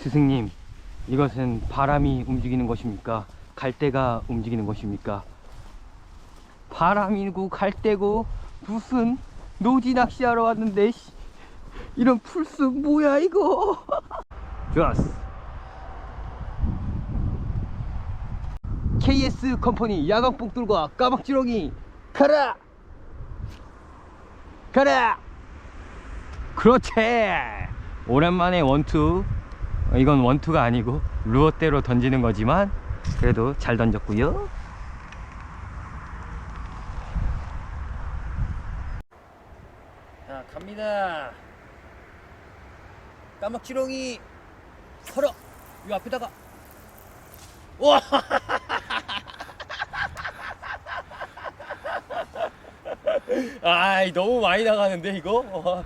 스승님, 이것은 바람이 움직이는 것입니까? 갈대가 움직이는 것입니까? 바람이고 갈대고 무슨 노지 낚시하러 왔는데 씨, 이런 풀숲 뭐야 이거? 좋았어. KS 컴퍼니 야광뽕돌과 까막지렁이 가라! 가라! 그렇지! 오랜만에 원투 어, 이건 원투가 아니고 루어대로 던지는 거지만 그래도 잘 던졌고요. 자 갑니다. 까막지렁이 걸어 이 앞에다가. 와! 아이 너무 많이 나가는데 이거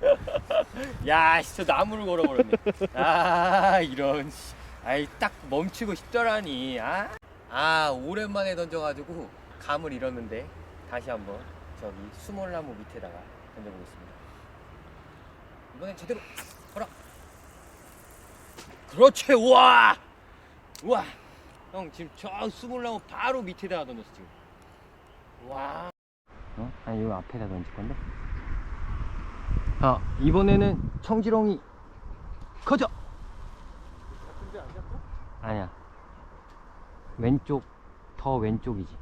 야 진짜 나무를 걸어버렸네. 아 이런 씨. 아이 딱 멈추고 싶더라니 아, 아 오랜만에 던져가지고 감을 잃었는데 다시 한번 저기 수몰나무 밑에다가 던져보겠습니다. 이번엔 제대로 걸어. 그렇지 우와! 우와! 형 지금 저 수몰나무 바로 밑에다가 던졌어 지금. 와. 어? 아니 요 앞에다 던질 건데 아 이번에는 청지렁이 커져 아니야. 왼쪽 더 왼쪽이지.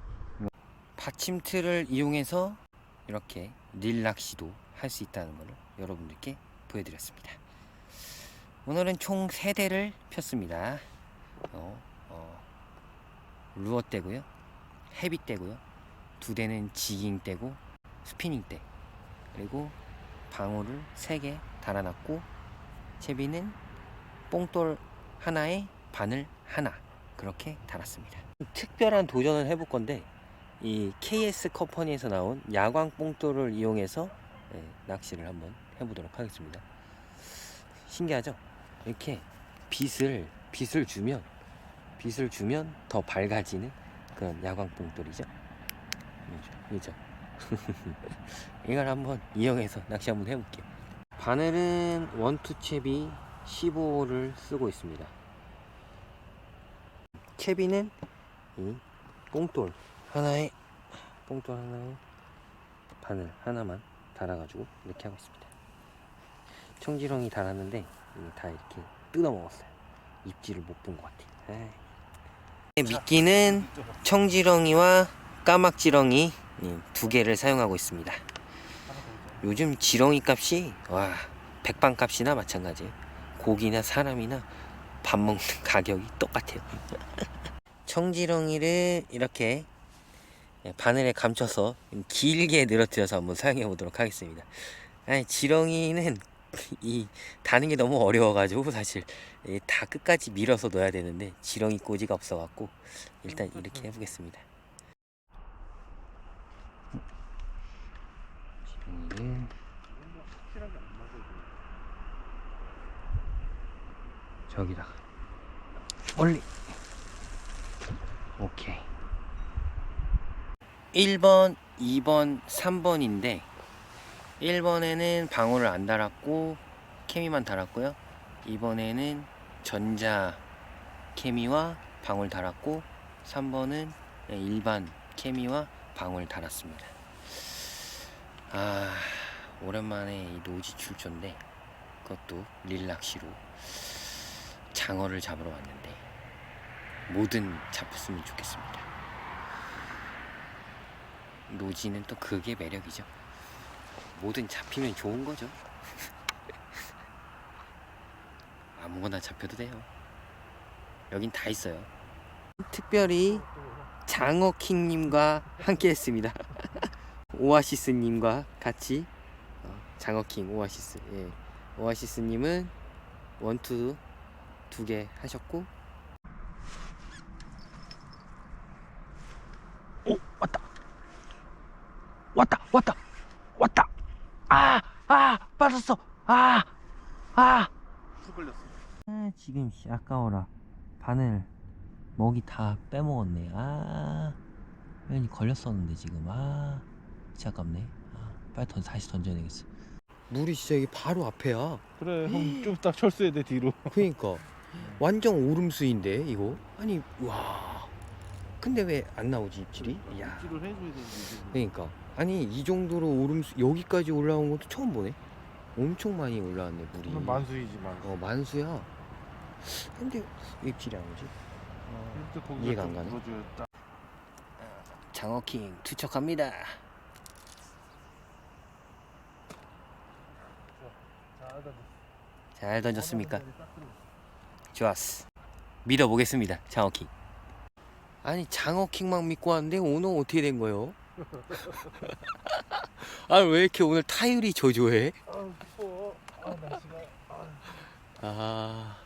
받침틀을 이용해서 이렇게 릴 낚시도 할 수 있다는 것을 여러분들께 보여드렸습니다. 오늘은 총 3대를 폈습니다. 어, 어, 루어 떼고요. 헤비 떼고요. 두 대는 지깅 떼고 스피닝 떼 그리고 방울을 3개 달아놨고 채비는 뽕돌 하나에 바늘 하나 그렇게 달았습니다. 특별한 도전을 해볼 건데 이 KS 컴퍼니에서 나온 야광 뽕돌을 이용해서 예, 낚시를 한번 해보도록 하겠습니다. 신기하죠? 이렇게 빛을 빛을 주면 빛을 주면 더 밝아지는 그런 야광 뽕돌이죠? 그죠 이걸 한번 이용해서 낚시 한번 해볼게요. 바늘은 원투 채비 15를 쓰고 있습니다. 채비는? 이 뽕돌. 하나에? 뽕돌 하나에 바늘 하나만 달아가지고 이렇게 하고 있습니다. 청지렁이 달았는데 다 이렇게 뜯어 먹었어요. 입질을 못 본 것 같아요 에이. 미끼는 청지렁이와 까막지렁이. 예, 두 개를 사용하고 있습니다. 요즘 지렁이 값이 와 백반 값이나 마찬가지예요. 고기나 사람이나 밥 먹는 가격이 똑같아요. 청지렁이를 이렇게 예, 바늘에 감춰서 길게 늘어뜨려서 한번 사용해 보도록 하겠습니다. 아니 지렁이는 이 다는 게 너무 어려워가지고 사실 예, 다 끝까지 밀어서 넣어야 되는데 지렁이 꼬지가 없어갖고 일단 이렇게 해보겠습니다. 지렁이를 저기다가 올리. 오케이. 1번 2번 3번인데 1번에는 방울을 안 달았고 케미만 달았고요. 2번에는 전자 케미와 방울 달았고 3번은 일반 케미와 방울 달았습니다 아 오랜만에 이 노지 출조인데 그것도 릴락시로 장어를 잡으러 왔는데 뭐든 잡혔으면 좋겠습니다. 노지는 또 그게 매력이죠. 뭐든 잡히면 좋은 거죠. 아무거나 잡혀도 돼요. 여긴 다 있어요. 특별히 장어킹님과 함께 했습니다 오아시스님과 같이 어, 장어킹 오아시스 예. 오아시스님은 원투 두 개 하셨고. 오 왔다. 왔다 왔다 왔다. 아아 빠졌어. 아아. 아, 걸렸어. 아, 지금 씨 아까워라. 바늘 먹이 다 빼먹었네. 아 괜히 걸렸었는데 지금. 아 진짜 아깝네 아, 빨리 던, 다시 던져야 되겠어 물이 진짜 이게 바로 앞에야. 그래 형 좀 딱 철수해야 돼 뒤로 그러니까 완전 오름수인데 이거. 아니 와. 근데 왜 안 나오지 입질이? 야. 입질을 해줘야 되는데 그러니까 아니 이 정도로 오름수 여기까지 올라온 것도 처음 보네. 엄청 많이 올라왔네 물이. 만수이지 만수 어 만수야. 근데 왜 입질이 안 오지? 그때 거기가 이해가 안좀 가네. 물어줘야 딱 장어킹 투척합니다. 잘 던졌습니까? 좋았어. 믿어보겠습니다. 장어킹. 아니 장어킹만 믿고 왔는데 오늘 어떻게 된 거요? 아니 왜 이렇게 오늘 타율이 저조해? 아 추워 아 날씨가 아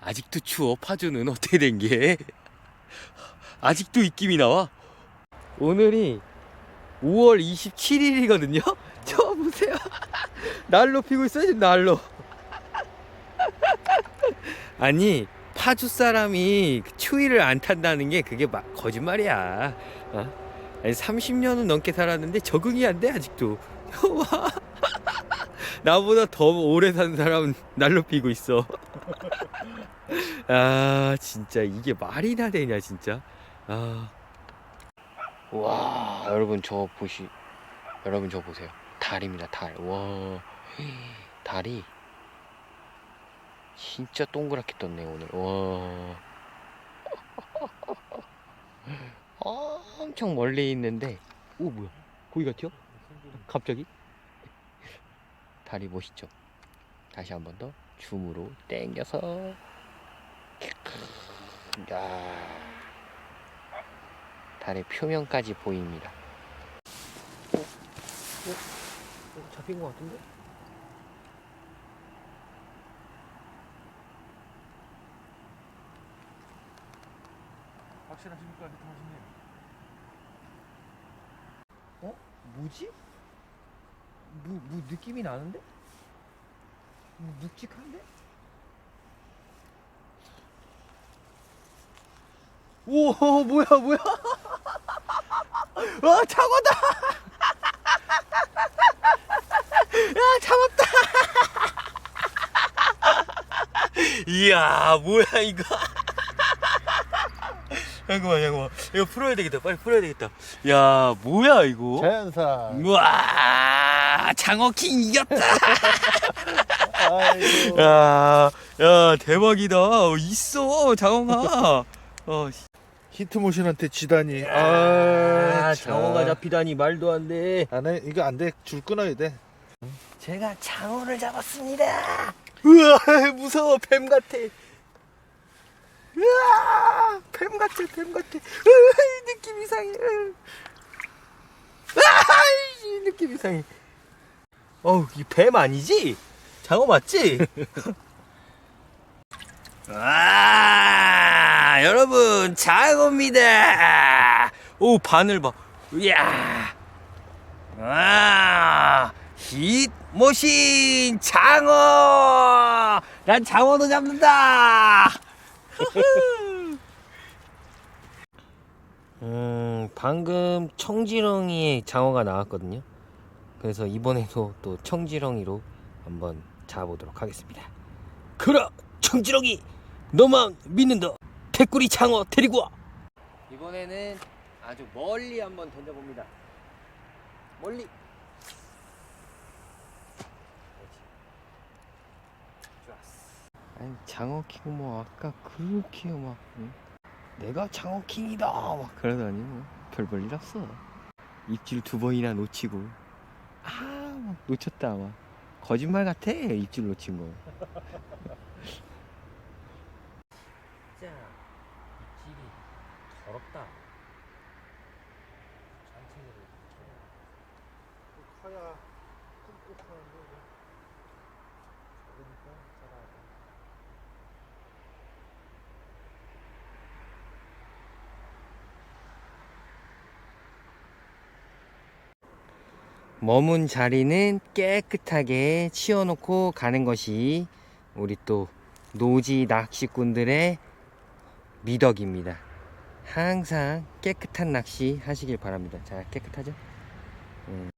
아직도 추워 파주는 어떻게 된 게? 아직도 입김이 나와? 오늘이 5월 27일이거든요? 저 보세요 날로 피고 있어요 지금 날로. 아니 파주 사람이 추위를 안 탄다는 게 그게 막 거짓말이야. 어? 아니 30년은 넘게 살았는데 적응이 안 돼 아직도. 와 나보다 더 오래 산 사람은 날로 피고 있어. 아 진짜 이게 말이나 되냐 진짜? 아. 와 여러분 저 보시 여러분 저 보세요 달입니다 달 와. 달이 진짜 동그랗게 떴네 오늘. 와. 엄청 멀리 있는데. 오 뭐야. 고기 같죠? 갑자기? 달이 멋있죠? 다시 한 번 더 줌으로 당겨서. 야. 달의 표면까지 보입니다. 잡힌 것 같은데? 확실하십니까 리터머신님 어? 뭐지? 뭐, 뭐 느낌이 나는데? 뭐 묵직한데? 오 뭐야 뭐야 와 잡았다 야 잡았다. 이야 뭐야 이거. 잠깐만 잠깐만. 이거 풀어야 되겠다. 빨리 풀어야 되겠다. 야 뭐야 이거? 자연산 우와 장어킹 이겼다. 아이고. 야, 야 대박이다. 있어 장어가. 어, 히트모신한테 지다니. 아, 아 장어가 잡히다니 말도 안돼. 안에 이거 안돼 줄 끊어야 돼 제가 장어를 잡았습니다. 우와 무서워 뱀 같아. 우와 뱀 같아 뱀 같아. 으이, 느낌 이상해. 아이 느낌 이상해. 어우 이뱀 아니지? 장어 맞지? 아 여러분 장어입니다. 오 바늘 봐. 이야. 아힛 모신 장어! 난 장어도 잡는다! 음 방금 청지렁이에 장어가 나왔거든요. 그래서 이번에도 또 청지렁이로 한번 잡아보도록 하겠습니다. 그라 청지렁이! 너만 믿는다! 개꾸리 장어 데리고 와! 이번에는 아주 멀리 한번 던져봅니다. 멀리 아니 장어킹 뭐 아까 그렇게 막. 응? 내가 장어킹이다 막 그러더니 뭐별볼일 없어. 입질 두 번이나 놓치고. 아막 놓쳤다 막. 거짓말 같아 입질 놓친 거. 진짜 입질이 더럽다. 커야 꾹꾹 하는데 그러니까 잘하 머문 자리는 깨끗하게 치워놓고 가는 것이 우리 또 노지 낚시꾼들의 미덕입니다. 항상 깨끗한 낚시 하시길 바랍니다. 자, 깨끗하죠? 음.